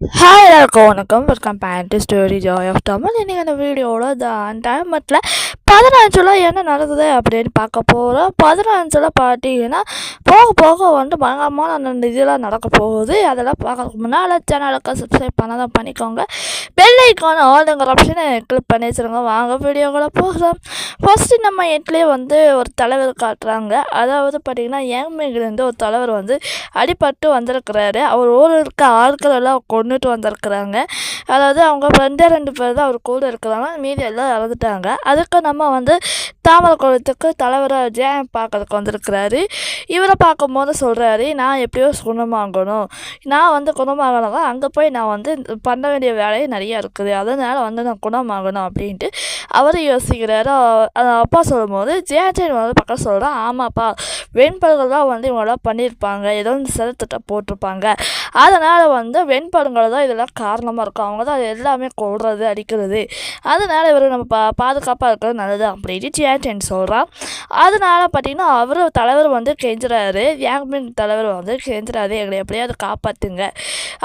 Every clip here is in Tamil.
ஹாய் எல்லாருக்கும் வணக்கம். Welcome band story joy of Tamil இன்றைக்கி அந்த வீடியோவில் தான் டைமத்தில் பதினஞ்சுல என்ன நடந்தது அப்படின்னு பார்க்க போகிறோம் பதினஞ்சுல பார்த்தீங்கன்னா போக போக வந்து பயங்கரமான அந்த இதெல்லாம் நடக்க போகுது. அதெல்லாம் பார்க்கறதுக்கு முன்னால் சேனலுக்கு சப்ஸ்கிரைப் பண்ணாதான் பண்ணிக்கோங்க. பெல்லைக்கான ஆளுங்கிற ஆப்ஷனை கிளிக் பண்ணி வச்சுருங்க. வாங்க வீடியோக்குள்ளே போகலாம். ஃபஸ்ட்டு நம்ம எட்லேயே வந்து ஒரு தலைவர் காட்டுறாங்க. அதாவது பார்த்திங்கன்னா ஏழ்மையிலேருந்து ஒரு தலைவர் வந்து அடிபட்டு வந்திருக்கிறாரு. அவர் ஊரில் இருக்க ஆட்கள் எல்லாம் கொண்டுட்டு வந்திருக்கிறாங்க. அதாவது அவங்க ரெண்டே ரெண்டு பேர் தான் அவர் கூட இருக்கிறாங்க. மீதி எல்லாம் இறந்துட்டாங்க. அதுக்கு நம்ம வந்து தாமரை குளத்துக்கு தலைவராக ஜெயம் பார்க்கறதுக்கு வந்திருக்கிறாரு. இவரை பார்க்கும்போது சொல்கிறாரு நான் எப்படியோ குணமாகணும் நான் வந்து குணமாகணும் அங்கே போய் நான் வந்து பண்ண வேண்டிய வேலையை நிறையா இருக்குது. அதனால் வந்து நான் குணமாகணும் அப்படின்ட்டு அவர் யோசிக்கிறாரு. அந்த அப்பா சொல்லும்போது ஜெயாச்சன் வந்து பக்கம் சொல்கிறான் ஆமாப்பா வெண்பர்கள் தான் வந்து இவங்களாம் பண்ணியிருப்பாங்க. ஏதோ இந்த போட்டிருப்பாங்க. அதனால் வந்து வெண்பல்கள் தான் இதெல்லாம் காரணமாக இருக்கும். அவங்க தான் அது எல்லாமே கொள்வது அடிக்கிறது. அதனால் இவர் நம்ம பா பாதுகாப்பாக இருக்கிறது நல்லது அப்படின்னு ஜியாச்சேன் சொல்கிறான் அதனால் பார்த்தீங்கன்னா அவர் தலைவர் வந்து கெஞ்சுறாரு. யாங்மின் தலைவர் வந்து கெஞ்சுறாரு. எங்களை எப்படியாவது காப்பாற்றுங்க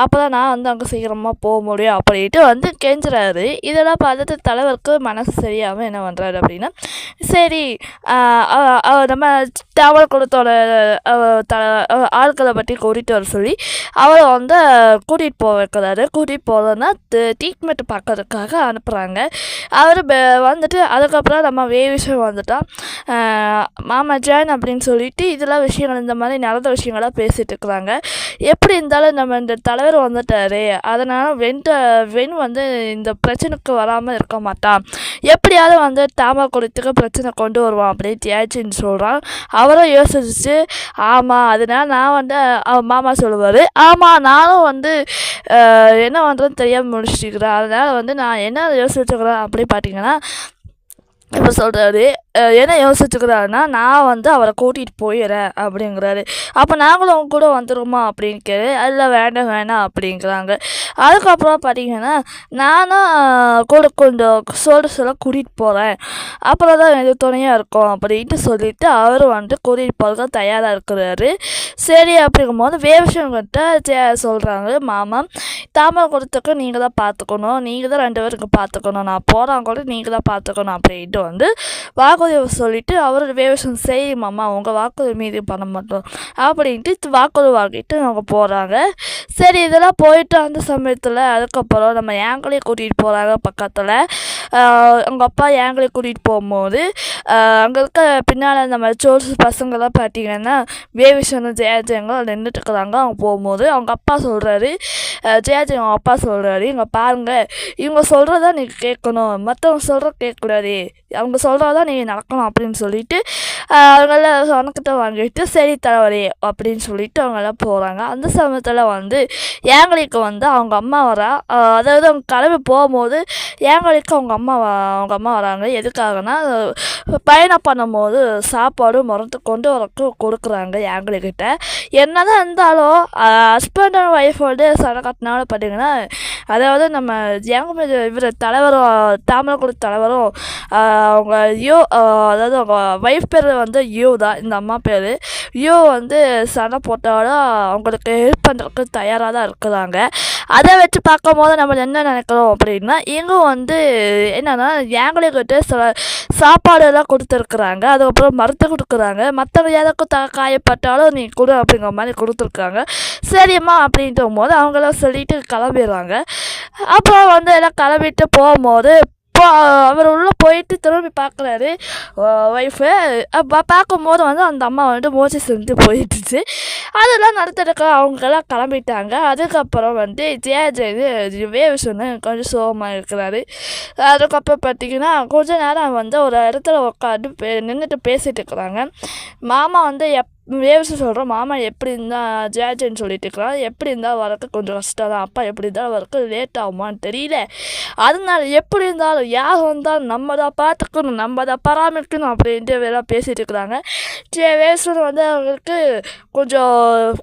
அப்போ தான் நான் வந்து அங்கே சீக்கிரமாக போக முடியும் அப்படின்ட்டு வந்து கெஞ்சுறாரு. இதெல்லாம் பார்த்துட்டு தலைவருக்கு மனசு சரியாமல் என்ன பண்ணுறாரு அப்படின்னா சரி நம்ம தமிழ் குளத்தோட த ஆட்களை பற்றி கூட்டிகிட்டு வர சொல்லி அவரை வந்து கூட்டிகிட்டு போக வைக்கிறாரு. கூட்டிகிட்டு போகலன்னா ட்ரீட்மெண்ட் பார்க்கறதுக்காக அனுப்புகிறாங்க அவர் வந்துட்டு அதுக்கப்புறம் நம்ம வே விஷயம் வந்துட்டான் மாமா ஜான் அப்படின்னு சொல்லிட்டு இதெல்லாம் விஷயங்கள் இந்த மாதிரி நடந்த விஷயங்களாக பேசிகிட்டு இருக்கிறாங்க. எப்படி இருந்தாலும் நம்ம இந்த தலைவர் வந்துட்டாரு. அதனால் வெண்ட வெண் வந்து இந்த பிரச்சனைக்கு வராமல் இருக்க மாட்டான் எப்படியாவது வந்து தாமரை குளத்துக்கு பிரச்சனை கொண்டு வருவான் அப்படின்னு தியாச்சின்னு சொல்கிறான் அவரும் யோசிச்சு ஆமாம் அதனால் நான் வந்து மாமா சொல்லுவார். ஆமாம் நானும் வந்து என்ன பண்ணுறதுன்னு தெரியாமல் முடிச்சுக்கிறேன் அதனால் வந்து நான் என்ன யோசிச்சுக்கிறேன் அப்படி பார்த்தீங்கன்னா இப்போ சொல்கிறாரு என்ன யோசிச்சுக்கிறாருன்னா நான் வந்து அவரை கூட்டிகிட்டு போயிடுறேன் அப்படிங்கிறாரு. அப்போ நாங்களும் அவங்க கூட வந்துடுமா அப்படின்னு கேளு. அதில் வேண்டாம் வேணாம் அப்படிங்கிறாங்க. அதுக்கப்புறம் பார்த்தீங்கன்னா நானும் கூட கொஞ்சம் சோல்டர்ஸ் கூட்டிகிட்டு போகிறேன் அப்புறம் தான் எனக்கு துணையாக இருக்கும் அப்படின்ட்டு சொல்லிவிட்டு அவர் வந்து கூட்டிகிட்டு போகிறதுக்கு தயாராக இருக்கிறாரு. சரி அப்படிங்கும்போது வேவசங்கிட்ட சொல்கிறாங்க மாமா தாமரை கொடுத்துக்கு நீங்கள் தான் பார்த்துக்கணும் நீங்கள் தான் ரெண்டு பேருக்கு பார்த்துக்கணும் நான் போகிறாங்க கூட நீங்கள் தான் பார்த்துக்கணும் அப்படின்ட்டு. வந்து வாக்குறுதி சொல்லிட்டு அவர் வேவசம் செய்யுமாம்மா அவங்க வாக்குறுதி மீது பண்ண மாட்டோம் அப்படின்ட்டு வாக்குறுதி வாங்கிட்டு அவங்க போகிறாங்க சரி இதெல்லாம் போயிட்டு அந்த சமயத்தில் அதுக்கப்புறம் நம்ம ஏங்கலே கூட்டிகிட்டு போகிறாங்க பக்கத்தில். அவங்க அப்பா ஏங்கலே கூட்டிகிட்டு போகும்போது அங்கே இருக்க பின்னால் நம்ம சோர்ஸ் பசங்கள்லாம் பார்த்தீங்கன்னா வேவிஷனும் ஜெயாஜயங்களும் நின்றுட்டு இருக்கிறாங்க அவங்க போகும்போது அவங்க அப்பா சொல்கிறாரு ஜெயாஜய் அவங்க அப்பா சொல்கிறாரு இங்கே பாருங்கள் இவங்க சொல்கிறதா நீங்கள் கேட்கணும். மற்றவங்க சொல்கிற கேட்கக்கூடாது. அவங்க சொல்கிறதா நீங்கள் நடக்கணும் அப்படின்னு சொல்லிட்டு அவங்கள சொனக்கிட்ட வாங்கிட்டு சரி தலைவரே அப்படின்னு சொல்லிட்டு அவங்கெல்லாம் போகிறாங்க அந்த சமயத்தில் வந்து ஏங்களுக்கு வந்து அவங்க அம்மா வரா. அதாவது அவங்க கிளம்பி போகும்போது ஏங்களுக்கு அவங்க அம்மா அவங்க அம்மா வராங்க. எதுக்காகனா பயணம் பண்ணும்போது சாப்பாடு மரத்து கொண்டு வரக்கு கொடுக்குறாங்க ஏங்கலிக்கிட்ட என்னதான் இருந்தாலும் ஹஸ்பண்ட் அண்ட் ஒய்ஃப் வந்து சண்டை கட்டினால பார்த்தீங்கன்னா அதாவது நம்ம ஏங்க இவர் தலைவரும் தாமரக்குடி தலைவரும் அவங்க யோ அதாவது அவங்க ஒய்ஃப் பேர் வந்து யூ தான் இந்த அம்மா பேர். யூ வந்து சண்டை போட்டாலும் அவங்களுக்கு ஹெல்ப் பண்ணுறதுக்கு தயாராக தான் இருக்கிறாங்க. அதை வச்சு பார்க்கும்போது நம்ம என்ன நினைக்கிறோம் அப்படின்னா இவங்க வந்து என்னென்னா ஏங்கலிக்கிட்ட சில சாப்பாடு எல்லாம் கொடுத்துருக்குறாங்க. அதுக்கப்புறம் மருந்து கொடுக்குறாங்க. மற்றவங்க எதுக்கும் த காயப்பட்டாலும் நீ கொடு அப்படிங்கிற மாதிரி கொடுத்துருக்காங்க. சரிம்மா அப்படின்ட்டு போது அவங்களாம் சொல்லிட்டு கிளம்பிடுறாங்க. அப்புறம் வந்து எல்லாம் கிளம்பிட்டு போகும்போது அவர் உள்ளே போயிட்டு திரும்பி பார்க்குறாரு ஒய்ஃபு அப்போ பார்க்கும்போது வந்து அந்த அம்மா வந்துட்டு மோசி செஞ்சு போயிட்டுச்சு அதெல்லாம் நடத்துறதுக்கு அவங்கெல்லாம் கிளம்பிட்டாங்க. அதுக்கப்புறம் வந்து ஜெயா ஜெய வேவிஷன்னு கொஞ்சம் சோகமாக இருக்கிறாரு. அதுக்கப்புறம் பார்த்தீங்கன்னா கொஞ்ச நேரம் வந்து ஒரு இடத்துல உட்காந்து பே நின்றுட்டு பேசிகிட்டு இருக்கிறாங்க. மாமா வந்து எப் வேவிச்சு சொல்கிறோம் மாமா எப்படி இருந்தால் ஜேஜன்னு சொல்லிட்டு இருக்கிறான் எப்படி இருந்தால் வரக்கு கொஞ்சம் கஷ்டம் தான். அப்பா எப்படி இருந்தாலும் வரக்கு லேட் ஆகுமான்னு தெரியல. அதனால எப்படி இருந்தாலும் யார் வந்தாலும் நம்ம தான் பார்த்துக்கணும். நம்ம தான் பராமரிக்கணும் அப்படின்ட்டு வேலை பேசிகிட்டு இருக்கிறாங்க. சே வேவிசன் வந்து அவங்களுக்கு கொஞ்சம்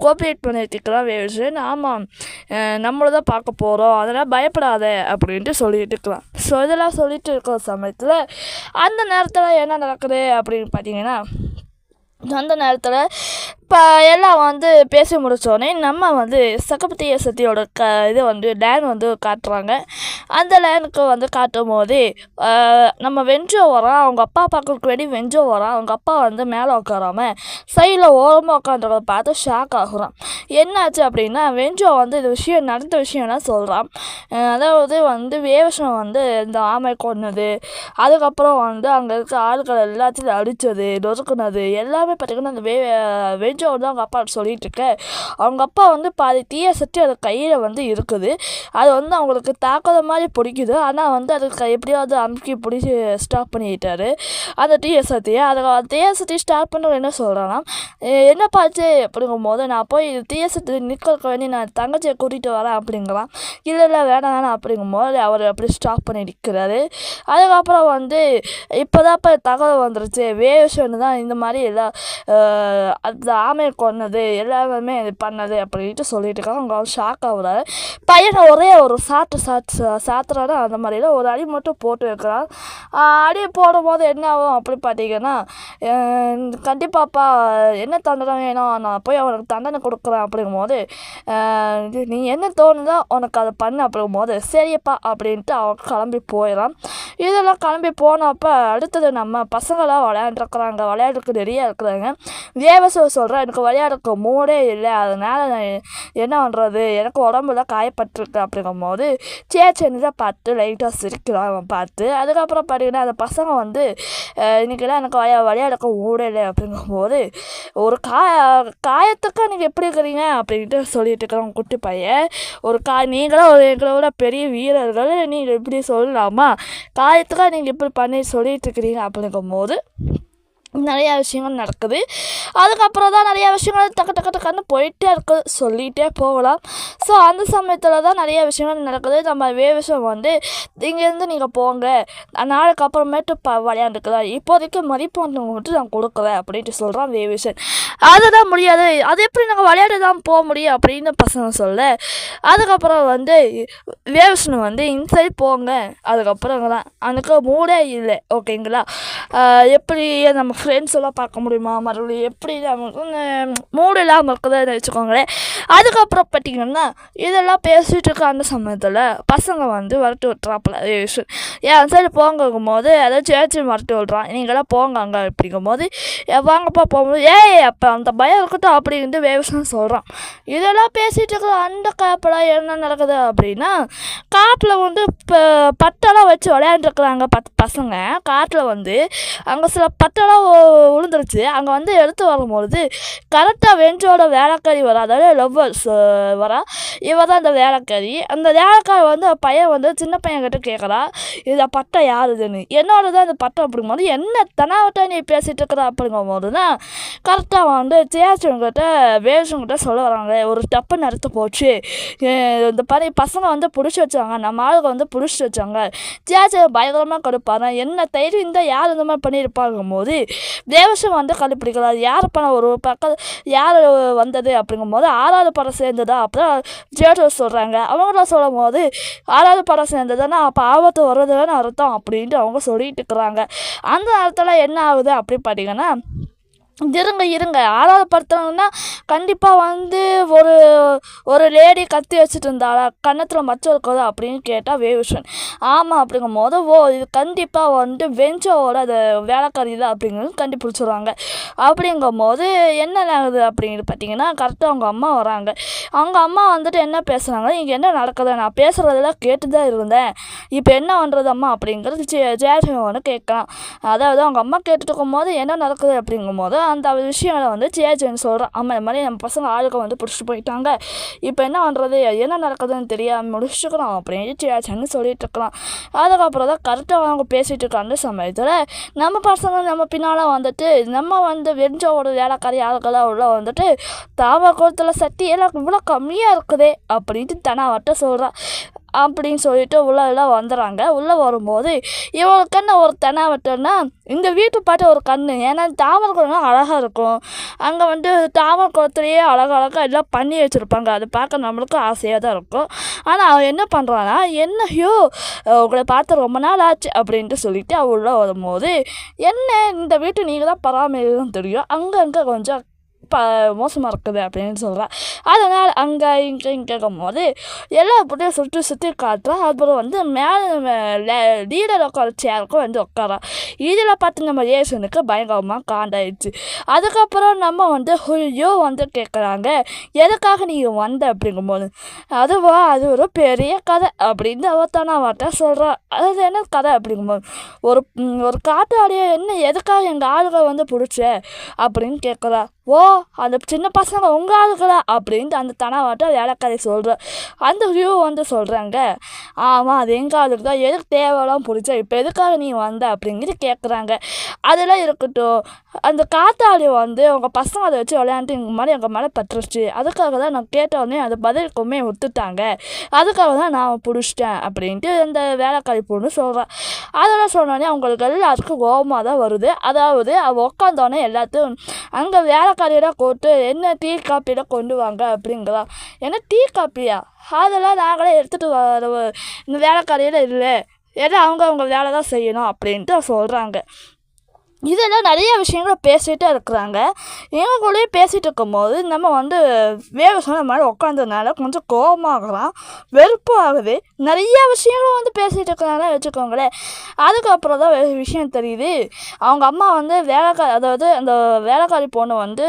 கோஆப்ரேட் பண்ணிட்டு இருக்கிறான் ஆமாம் நம்மளை தான் பார்க்க போகிறோம் அதனால் பயப்படாத அப்படின்ட்டு சொல்லிட்டு இருக்கிறான். ஸோ இதெல்லாம் சொல்லிட்டு இருக்கிற சமயத்தில் அந்த நேரத்தில் என்ன நடக்குது அப்படின்னு பார்த்தீங்கன்னா அந்த நேரத்தில் இப்போ எல்லாம் வந்து பேசி முடித்தோடனே நம்ம வந்து சக்கபத்திய சக்தியோட க இது வந்து லேன் வந்து காட்டுறாங்க. அந்த லேனுக்கு வந்து காட்டும் போது நம்ம வெஞ்சோ வரோம் அவங்க அப்பா பார்க்கறதுக்கு வேண்டி வெஞ்சோ வரோம் அவங்க அப்பா வந்து மேலே உட்காராம சைடில் ஓரமாக உட்காந்துறத பார்த்து ஷாக் ஆகுறான். என்னாச்சு அப்படின்னா வெஞ்சோ வந்து இது விஷயம் நடந்த விஷயம்லாம் சொல்கிறான் அதாவது வந்து வேவசம் வந்து இந்த ஆமை கொன்னது அதுக்கப்புறம் வந்து அங்கே இருக்க ஆட்கள் எல்லாத்தையும் அடித்தது நொறுக்குனது எல்லாமே பார்த்திங்கன்னா அந்த வே வெஞ்சோ வந்து அவங்க அப்பா சொல்லிகிட்டு இருக்க அவங்க அப்பா வந்து பாதி தீய சட்டி அது கையில் வந்து இருக்குது. அது வந்து அவங்களுக்கு தாக்காத மாதிரி பிடிக்குது. ஆனால் வந்து அதுக்கு எப்படியாவது அமுக்கி பிடிச்சி ஸ்டாப் பண்ணிக்கிட்டாரு அந்த தீய சத்தியை அதை தீய சத்தி ஸ்டார்ட் பண்ண என்ன சொல்கிறேன்னா என்ன பார்த்து அப்படிங்கும் போது நான் போய் தீய சத்தி நிற்கிறக்க வேண்டி நான் தங்கச்சியை கூட்டிகிட்டு வரேன் அப்படிங்கலாம் இல்லை இல்லை வேணாம் வேணாம் அப்படிங்கும் போது அவர் அப்படி ஸ்டாப் பண்ணி நிற்கிறாரு அதுக்கப்புறம் வந்து இப்போ தான் இப்போ தகவல் வந்துருச்சு. வேஷன்னு தான் இந்த மாதிரி எல்லாம் அந்த ஆமையை கொன்னது எல்லாமே இது பண்ணது அப்படின்ட்டு சொல்லிட்டு இருக்காங்க. அவங்க ஷாக் ஆகுறாரு பையனை ஒரே ஒரு சாத்து சாத்து சாத்துறாரு. அந்த மாதிரிலாம் ஒரு அடி மட்டும் போட்டு வைக்கிறான் அடி போடும் போது என்ன ஆகும் அப்படி பார்த்தீங்கன்னா கண்டிப்பாப்பா என்ன தண்டனை வேணும்? நான் போய் அவனுக்கு தண்டனை கொடுக்குறேன் அப்படிங்கும் போது நீ என்ன தோணுதோ உனக்கு அதை பண்ணு அப்படிங்கும் போது சரியப்பா அப்படின்ட்டு அவன் கிளம்பி போயிடறான் இதெல்லாம் கிளம்பி போனப்போ அடுத்தது நம்ம பசங்களாம் விளையாண்டுருக்குறாங்க. விளையாடுறதுக்கு நிறையா இருக்கிறாங்க. தேவசோ எனக்கு விளையாடுறதுக்கு மூடே இல்லை. அதனால் நான் என்ன பண்ணுறது எனக்கு உடம்புல காயப்பட்டிருக்கு அப்படிங்கும் போது சேச்சேன்னு தான் பார்த்து லைட்டாக சிரிக்கிறான் அவன் பார்த்து. அதுக்கப்புறம் பார்த்தீங்கன்னா அந்த பசங்க வந்து இன்றைக்கெல்லாம் எனக்கு விளையா விளையாடுறதுக்கு மூடே இல்லை அப்படிங்கும்போது ஒரு காய காயத்துக்கு நீங்கள் எப்படி இருக்கிறீங்க? அப்படின்ட்டு சொல்லிட்டு இருக்கிறோம் குட்டி பையன். ஒரு கா நீங்களும் ஒரு எங்களோட பெரிய வீரர்கள். நீங்கள் இப்படி சொல்லலாமா? காயத்துக்காக நீங்கள் இப்படி பண்ணி சொல்லிட்டு இருக்கிறீங்க அப்படிங்கும்போது நிறையா விஷயங்கள் நடக்குது. அதுக்கப்புறம் தான் நிறையா விஷயங்கள் டக்கு டக்கு டக்குன்னு போயிட்டே இருக்கு. சொல்லிகிட்டே போகலாம். ஸோ அந்த சமயத்தில் தான் நிறைய விஷயங்கள் நடக்குது. நம்ம வே விஷயம் வந்து இங்கேருந்து நீங்கள் போங்க. நாளைக்கு அப்புறமேட்டு ப விளையாண்டுக்கலாம். இப்போதைக்கு மதிப்பு வந்து மட்டும் நான் கொடுக்குறேன் அப்படின்ட்டு சொல்கிறான் வேவிஷன் அதுதான் முடியாது. அது எப்படி நாங்கள் விளையாட்டு தான் போக முடியும் அப்படின்னு பசங்க சொல்ல அதுக்கப்புறம் வந்து வேவிஷன் வந்து இன்சைட் போங்க. அதுக்கப்புறம் தான் எனக்கு மூடே இல்லை. ஓகேங்களா எப்படி நம்ம ஃப்ரெண்ட்ஸ் எல்லாம் பார்க்க முடியுமா? மறுபடியும் எப்படி மூடு இல்லாமல் இருக்குதுன்னு வச்சுக்கோங்களேன். அதுக்கப்புறம் பார்த்திங்கன்னா இதெல்லாம் பேசிகிட்டு இருக்க அந்த சமயத்தில் பசங்க வந்து வரட்டு விட்றாப்புல ஏன் சரி போங்கும் போது ஏதோ சேச்சி வரட்டு விட்றான். நீங்களாம் போங்க அங்கே அப்படிங்கும் போது வாங்கப்பா போகும்போது ஏய் அப்போ அந்த பயம் இருக்கட்டும் அப்படின்ட்டு வேவசன் சொல்கிறான் இதெல்லாம் பேசிகிட்டு இருக்கிற அந்த காப்பில் என்ன நடக்குது அப்படின்னா காப்பில் வந்து இப்போ பட் வச்சு விளையாண்டுருக்குறாங்க பத் பசங்க. காட்டில் வந்து அங்கே சில பட்டெல்லாம் விழுந்துருச்சு அங்கே வந்து எடுத்து வரும்பொழுது கரெக்டாக வெஞ்சோட வேலைக்காரி வரா. அதாவது லவ்வர்ஸ் வரா. இவ தான் அந்த வேலைக்காரி. அந்த வேலைக்காரி வந்து பையன் வந்து சின்ன பையன் கிட்ட கேட்குறா இந்த பட்டம் யாருதுன்னு? என்னோட தான் இந்த பட்டம் அப்படிங்கும்போது என்ன தனாவட்ட நீ பேசிகிட்டு இருக்கிற அப்படிங்கும்போது தான் கரெக்டாக வந்து சேச்சவங்கிட்ட வேஷங்கிட்ட சொல்ல வராங்க. ஒரு டப்பு நடத்து போச்சு. இந்த மாதிரி பசங்க வந்து பிடிச்சி வச்சாங்க. நம்ம ஆளுங்க வந்து பிடிச்சி வச்சாங்க. சேச்சை பயங்கரமாக கொடுப்பாங்க என்ன தைரியம் இருந்தால் யார் இந்த மாதிரி பண்ணியிருப்பாங்கும் போது தேவசம் வந்து கண்டுபிடிக்கலாம் யார் பணம் ஒரு பக்கம் யார் வந்தது அப்படிங்கும்போது ஆறாவது படம் சேர்ந்ததா? அப்புறம் ஜேட்டர் சொல்கிறாங்க அவங்கள சொல்லும் போது ஆறாவது படம் சேர்ந்ததுன்னா அப்போ ஆபத்து வர்றதுன்னு அர்த்தம் அப்படின்ட்டு அவங்க சொல்லிட்டு இருக்கிறாங்க. அந்த அர்த்தம்லாம் என்ன ஆகுது அப்படி பார்த்தீங்கன்னா இருங்க இருங்க. ஆறாவது படுத்துறாங்கன்னா கண்டிப்பாக வந்து ஒரு ஒரு லேடி கத்தி வச்சுட்டு இருந்தாளா? கன்னத்தில் மச்சம் இருக்குதா அப்படின்னு கேட்டால் வேவிஷன். ஆமாம் அப்படிங்கும் போது ஓ இது கண்டிப்பாக வந்து வெஞ்சோட அது வேலைக்காரி தான் அப்படிங்கிறது கண்டுபிடிச்சிடுவாங்க அப்படிங்கும் போது என்ன ஆகுது அப்படின்னு பார்த்தீங்கன்னா கரெக்டாக அவங்க அம்மா வராங்க. அவங்க அம்மா வந்துட்டு என்ன பேசுகிறாங்க இங்கே என்ன நடக்குது? நான் பேசுகிறதெல்லாம் கேட்டு தான் இருந்தேன். இப்போ என்ன பண்ணுறது அம்மா அப்படிங்கிறது ஜே ஜெயசிவன் கேட்கலாம். அதாவது அவங்க அம்மா கேட்டுட்டு இருக்கும்போது என்ன நடக்குது அப்படிங்கும் போது அந்த விஷயங்களை வந்து சேஜன் சொல்கிறான் ஆமாம் இந்த மாதிரி நம்ம பசங்க ஆளுக்க வந்து பிடிச்சிட்டு போயிட்டாங்க. இப்போ என்ன பண்ணுறது என்ன நடக்குதுன்னு தெரியாமல் முடிச்சுக்கிறோம் அப்படின்னு சேச்சன்னு சொல்லிட்டு இருக்கலாம் அதுக்கப்புறம் தான் கரெக்டாக அவங்க பேசிகிட்டு இருக்காங்க சமயத்தில். நம்ம பசங்க நம்ம பின்னால் வந்துட்டு நம்ம வந்து வெஞ்சோட வேலைக்காரி ஆளுக்கெல்லாம் உள்ள வந்துட்டு தாவ குளத்தில் சட்டி எல்லாம் இவ்வளோ கம்மியாக இருக்குதே அப்படின்ட்டு தனாவட்ட சொல்கிறான் அப்படின்னு சொல்லிட்டு உள்ளெல்லாம் வந்துடுறாங்க. உள்ளே வரும்போது இவங்களுக்கு என்ன ஒரு தெனாவட்டம்னா இந்த வீட்டு பாட்டு ஒரு கண்ணு. ஏன்னா தாமரை குளம்லாம் அழகாக இருக்கும். அங்கே வந்து தாமரை குளத்துலேயே அழகழகாக எல்லாம் பண்ணி வச்சுருப்பாங்க. அதை பார்க்க நம்மளுக்கும் ஆசையாக தான் இருக்கும். ஆனால் அவன் என்ன பண்ணுறான்னா என்ன ஐயோ உங்களை பார்த்து ரொம்ப நாள் ஆச்சு அப்படின்ட்டு சொல்லிவிட்டு அவள் உள்ளே வரும்போது என்ன? இந்த வீட்டு நீங்கள் தான் பராமரிக்கணும் தெரியும். அங்கங்கே கொஞ்சம் ப மோசமாக இருக்குது அப்படின்னு சொல்கிறேன் அதனால் அங்கே இங்கே கேட்கும் போது எல்லா பொண்ணையும் சுற்றி சுற்றி காட்டுறேன் அப்புறம் வந்து மேலே லீடர் உட்கார சேருக்கும் வந்து உட்காரான் இதில் பார்த்து நம்ம ஏசனுக்கு பயங்கரமாக காண்டாயிடுச்சு அதுக்கப்புறம் நம்ம வந்து ஐயோ வந்து கேட்குறாங்க எதுக்காக நீங்கள் வந்த அப்படிங்கும்போது அதுவா அது ஒரு பெரிய கதை அப்படின்னு அவத்தான வார்த்தை சொல்கிறா அது என்ன கதை அப்படிங்கும்போது ஒரு ஒரு காட்டாடியை என்ன எதுக்காக எங்கள் ஆளுகளை வந்து பிடிச்ச அப்படின்னு கேட்குறா ஓ அந்த சின்ன பசங்க உங்கள் ஆளுகளா? அப்படின்ட்டு அந்த தனவாட்ட வேலைக்காரி சொல்கிற அந்த வியூ வந்து சொல்கிறாங்க ஆமாம் அது எங்கள் ஆளுக்கு தான் எதுக்கு தேவையெல்லாம் பிடிச்சா இப்போ எதுக்காக நீ வந்த அப்படிங்கிறது கேட்குறாங்க அதெல்லாம் இருக்கட்டும் அந்த காத்தாடி வந்து உங்கள் பசங்க அதை வச்சு விளையாண்டு எங்கள் மேலே எங்கள் மேலே பற்றுச்சு அதுக்காக தான் நான் கேட்ட உடனே அது பதிலுக்குமே ஒத்துட்டாங்க. அதுக்காக தான் நான் பிடிச்சிட்டேன் அப்படின்ட்டு அந்த வேலைக்காரி பொண்ணு சொல்கிறேன் அதெல்லாம் சொன்னோடனே அவங்களுக்கு எல்லாருக்கும் கோபமாக தான் வருது. அதாவது அவள் உட்காந்தோடனே எல்லாத்தையும் அங்கே வேலைக்காரியெல்லாம் கூப்பிட்டு என்ன டீ காப்பியெல்லாம் கொண்டு வாங்க? அப்படிங்கிறா. ஏன்னா டீ காப்பியா? அதெல்லாம் நாங்களே எடுத்துகிட்டு வர இந்த வேலைக்காரியில் இல்லை. ஏதோ அவங்க அவங்க வேலை தான் செய்யணும் அப்படின்ட்டு சொல்கிறாங்க இதெல்லாம் நிறைய விஷயங்களை பேசிகிட்டே இருக்கிறாங்க. எங்களுக்குள்ளேயே பேசிகிட்டு இருக்கும்போது நம்ம வந்து வேக சொன்ன மாதிரி உட்காந்ததுனால கொஞ்சம் கோபமாகலாம் வெறுப்பு ஆகுது நிறைய விஷயங்களும் வந்து பேசிகிட்டு இருக்கிறாங்க வச்சுக்கோங்களேன். அதுக்கப்புறம் தான் விஷயம் தெரியுது. அவங்க அம்மா வந்து வேலைக்காரி அதாவது அந்த வேலைக்காரி பொண்ணு வந்து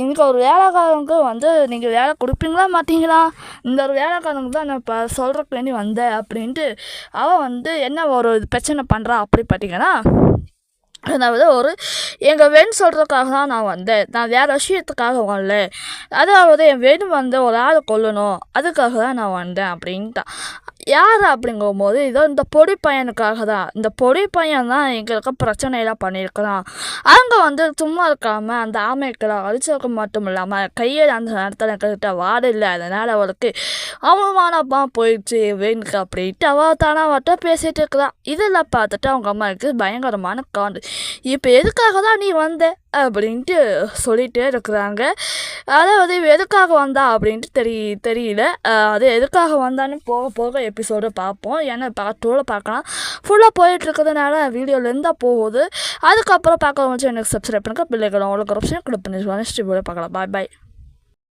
இங்கே ஒரு வேலைக்காரனுக்கு வந்து நீங்கள் வேலை கொடுப்பீங்களா மாட்டீங்களா? இந்த ஒரு வேலைக்காரங்க தான் நான் இப்போ சொல்கிறக்கு வேண்டி வந்தேன் அப்படின்ட்டு அவள் வந்து என்ன ஒரு பிரச்சனை பண்ணுறா அப்படி பார்த்தீங்கன்னா அதாவது ஒரு எங்கள் வேன் சொல்கிறதுக்காக தான் நான் வந்தேன். நான் வேறு விஷயத்துக்காக வரல. அதாவது என் வேணு வந்து ஒரு ஆளை கொல்லணும். அதுக்காக தான் நான் வந்தேன் அப்படின்ட்டான். யார் அப்படிங்கும்போது இதோ இந்த பொடி பையனுக்காக தான் இந்த பொடி பையன் தான் எங்களுக்கு பிரச்சனையெல்லாம் பண்ணியிருக்கிறான். அவங்க வந்து சும்மா இருக்காமல் அந்த ஆமைக்களை அழிச்சிருக்க மட்டும் இல்லாமல் கையில் அந்த நேரத்தில் எங்ககிட்ட வாடு இல்லை. அதனால் அவளுக்கு அவமானமாக போயிடுச்சு வேணுக்கு அப்படின்ட்டு அவள் தானே அவட்ட பேசிகிட்டு இருக்கிறான் இதெல்லாம் பார்த்துட்டு அவங்க அம்மாவுக்கு பயங்கரமான காண்டு. இப்போ எதுக்காக தான் நீ வந்த? அப்படின்ட்டு சொல்லிகிட்டே இருக்கிறாங்க. அதாவது எதுக்காக வந்தா அப்படின்ட்டு தெரிய தெரியல. அது எதுக்காக வந்தான்னு போக போக எபிசோடு பார்ப்போம். ஏன்னா பார்ட் டூவில் பார்க்கலாம். ஃபுல்லாக போயிட்டுருக்கிறதுனால வீடியோலேருந்தால் வீடியோலேருந்து தான் போகுது. அதுக்கப்புறம் பார்க்க வச்சு எனக்கு சப்ஸ்கிரைப் பண்ணுங்கள் பிள்ளைகள் உங்களுக்கு ஆப்ஷன் கொடுப்பேன். நெக்ஸ்ட் வீடியோ பார்க்கலாம். பாய் பாய்